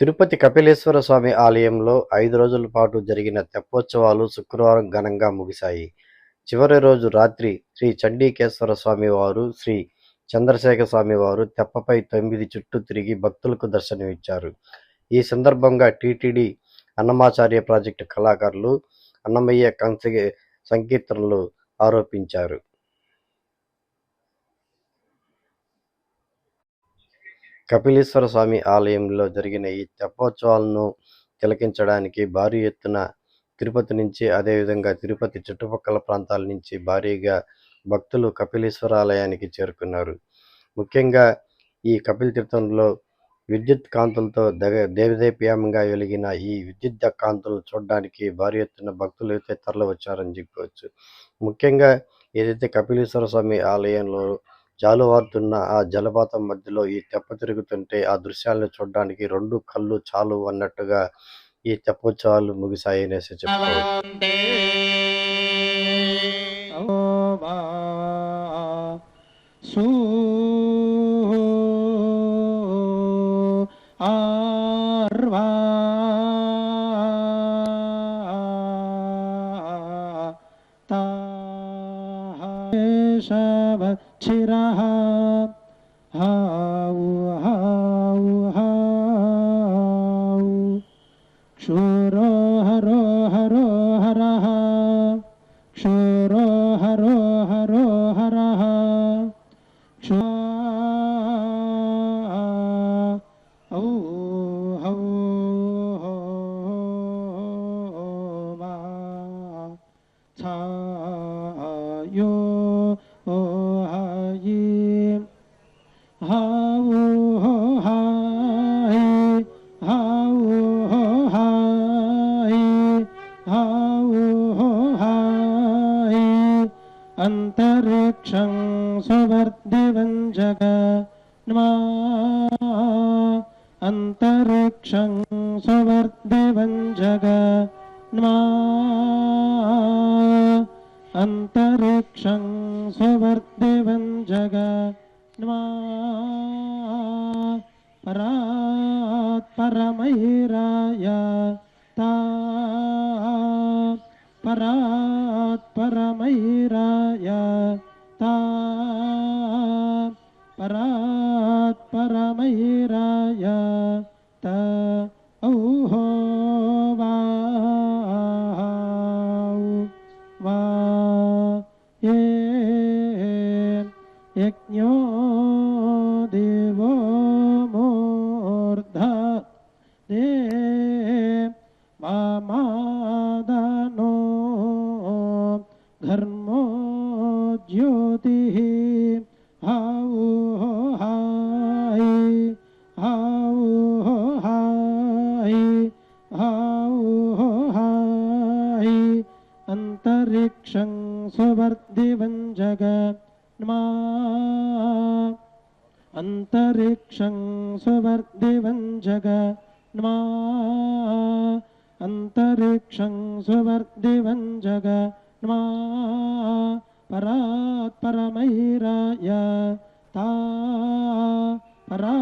తిరుపతి కపిలేశ్వర స్వామి ఆలయంలో ఐదు రోజుల పాటు జరిగిన తెప్పోత్సవాలు శుక్రవారం ఘనంగా ముగిశాయి. చివరి రోజు రాత్రి శ్రీ చండీకేశ్వర స్వామి వారు శ్రీ చంద్రశేఖర స్వామి వారు తెప్పపై తొమ్మిది చుట్టూ తిరిగి భక్తులకు దర్శనమిచ్చారు. ఈ సందర్భంగా టీటీడీ అన్నమాచార్య ప్రాజెక్టు కళాకారులు అన్నమయ్య కంస సంకీర్తనలు ఆరోపించారు. కపిలేశ్వర స్వామి ఆలయంలో జరిగిన ఈ తెప్పోత్సవాలను తిలకించడానికి భారీ ఎత్తున తిరుపతి నుంచి అదేవిధంగా తిరుపతి చుట్టుపక్కల ప్రాంతాల నుంచి భారీగా భక్తులు కపిలేశ్వర ఆలయానికి చేరుకున్నారు. ముఖ్యంగా ఈ కపిల తీర్థంలో విద్యుత్ కాంతులతో దగ దేవదేప్యామంగా వెలిగిన ఈ విద్యుత్ కాంతులను చూడడానికి భారీ ఎత్తున భక్తులు అయితే తరలి వచ్చారని చెప్పుకోవచ్చు ముఖ్యంగా ఏదైతే కపిలేశ్వర స్వామి ఆలయంలో జాలువారుతున్న ఆ జలపాతం మధ్యలో ఈ తెప్ప తిరుగుతుంటే ఆ దృశ్యాలను చూడడానికి రెండు కళ్ళు చాలు అన్నట్టుగా ఈ తెప్పోత్సవాలు ముగిశాయి అనేసి చెప్పుకోవచ్చు केशवक्षिरः हाउ हाउ हाउ क्षुरो हरो हरो हरः क्षुरो हरो हरो हरः क्षु 차 अन्तरिक्षं सुवर्धिवं जगन्मा अन्तरिक्षं सुवर्धिवं जगन्मा अन्तरिक्षं सुवर्धिवं जगन्मा పరాత్పరమైరాయ తా పరాత్పరమైరాయ తా పరాత్పరమైరాయ తా ఔహో వా వా యజ్ఞో मामादनो धर्मो ज्योतिः। हाउ हो हाय हाउ हो हाय हाउ हो हाय अन्तरिक्षं सुवर्धिवं जगन्मा अन्तरिक्षं सुवर्धिवं जगन्मा अन्तरिक्षम् सुवर्दिवञ्जगन्मा परात् परात्परमैराय ता परा